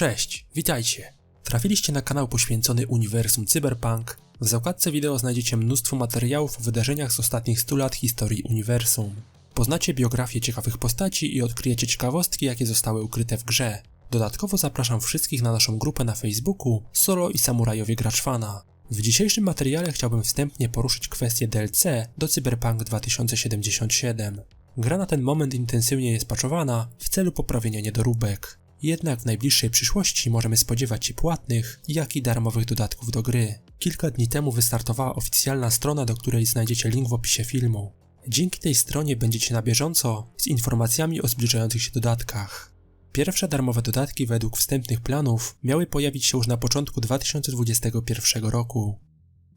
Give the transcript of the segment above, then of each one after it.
Cześć, witajcie. Trafiliście na kanał poświęcony uniwersum Cyberpunk. W zakładce wideo znajdziecie mnóstwo materiałów o wydarzeniach z ostatnich 100 lat historii uniwersum. Poznacie biografię ciekawych postaci i odkryjecie ciekawostki, jakie zostały ukryte w grze. Dodatkowo zapraszam wszystkich na naszą grupę na Facebooku Solo i Samurajowie Graczfana. W dzisiejszym materiale chciałbym wstępnie poruszyć kwestię DLC do Cyberpunk 2077. Gra na ten moment intensywnie jest patchowana w celu poprawienia niedoróbek. Jednak w najbliższej przyszłości możemy spodziewać się płatnych, jak i darmowych dodatków do gry. Kilka dni temu wystartowała oficjalna strona, do której znajdziecie link w opisie filmu. Dzięki tej stronie będziecie na bieżąco z informacjami o zbliżających się dodatkach. Pierwsze darmowe dodatki według wstępnych planów miały pojawić się już na początku 2021 roku.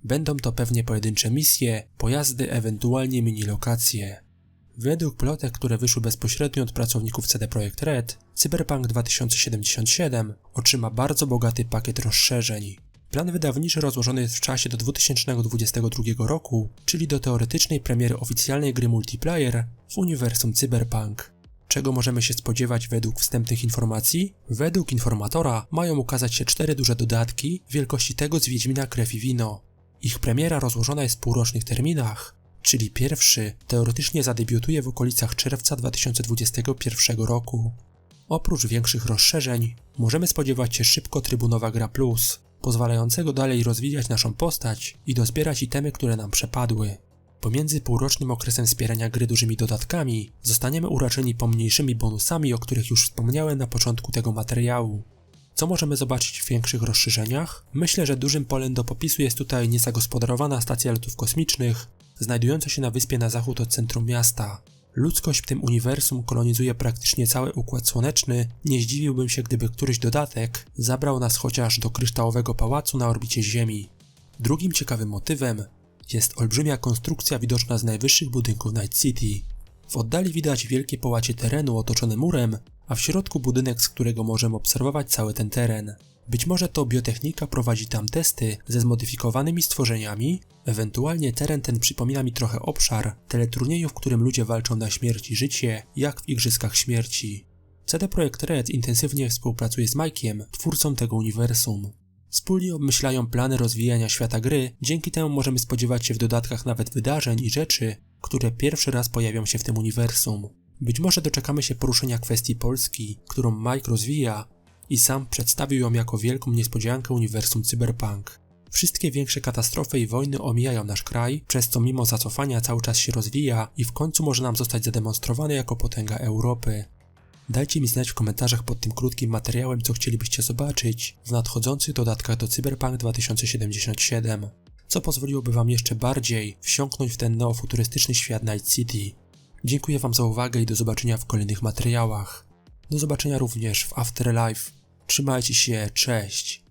Będą to pewnie pojedyncze misje, pojazdy, ewentualnie mini lokacje. Według plotek, które wyszły bezpośrednio od pracowników CD Projekt Red, Cyberpunk 2077 otrzyma bardzo bogaty pakiet rozszerzeń. Plan wydawniczy rozłożony jest w czasie do 2022 roku, czyli do teoretycznej premiery oficjalnej gry multiplayer w uniwersum Cyberpunk. Czego możemy się spodziewać według wstępnych informacji? Według informatora mają ukazać się cztery duże dodatki wielkości tego z Wiedźmina Krew i Wino. Ich premiera rozłożona jest w półrocznych terminach, czyli pierwszy teoretycznie zadebiutuje w okolicach czerwca 2021 roku. Oprócz większych rozszerzeń, możemy spodziewać się szybko Trybunowa Gra Plus, pozwalającego dalej rozwijać naszą postać i dozbierać itemy, które nam przepadły. Pomiędzy półrocznym okresem wspierania gry dużymi dodatkami zostaniemy uraczeni pomniejszymi bonusami, o których już wspomniałem na początku tego materiału. Co możemy zobaczyć w większych rozszerzeniach? Myślę, że dużym polem do popisu jest tutaj niezagospodarowana stacja lotów kosmicznych, znajdująca się na wyspie na zachód od centrum miasta. Ludzkość w tym uniwersum kolonizuje praktycznie cały Układ Słoneczny, nie zdziwiłbym się, gdyby któryś dodatek zabrał nas chociaż do kryształowego pałacu na orbicie Ziemi. Drugim ciekawym motywem jest olbrzymia konstrukcja widoczna z najwyższych budynków Night City. W oddali widać wielkie połacie terenu otoczone murem, a w środku budynek, z którego możemy obserwować cały ten teren. Być może to biotechnika prowadzi tam testy ze zmodyfikowanymi stworzeniami, ewentualnie teren ten przypomina mi trochę obszar teleturnieju, w którym ludzie walczą na śmierć i życie, jak w Igrzyskach Śmierci. CD Projekt Red intensywnie współpracuje z Mike'iem, twórcą tego uniwersum. Wspólnie obmyślają plany rozwijania świata gry, dzięki temu możemy spodziewać się w dodatkach nawet wydarzeń i rzeczy, które pierwszy raz pojawią się w tym uniwersum. Być może doczekamy się poruszenia kwestii Polski, którą Mike rozwija i sam przedstawił ją jako wielką niespodziankę uniwersum cyberpunk. Wszystkie większe katastrofy i wojny omijają nasz kraj, przez co mimo zacofania cały czas się rozwija i w końcu może nam zostać zademonstrowany jako potęga Europy. Dajcie mi znać w komentarzach pod tym krótkim materiałem, co chcielibyście zobaczyć w nadchodzących dodatkach do Cyberpunk 2077, co pozwoliłoby Wam jeszcze bardziej wsiąknąć w ten neofuturystyczny świat Night City. Dziękuję Wam za uwagę i do zobaczenia w kolejnych materiałach. Do zobaczenia również w Afterlife. Trzymajcie się, cześć!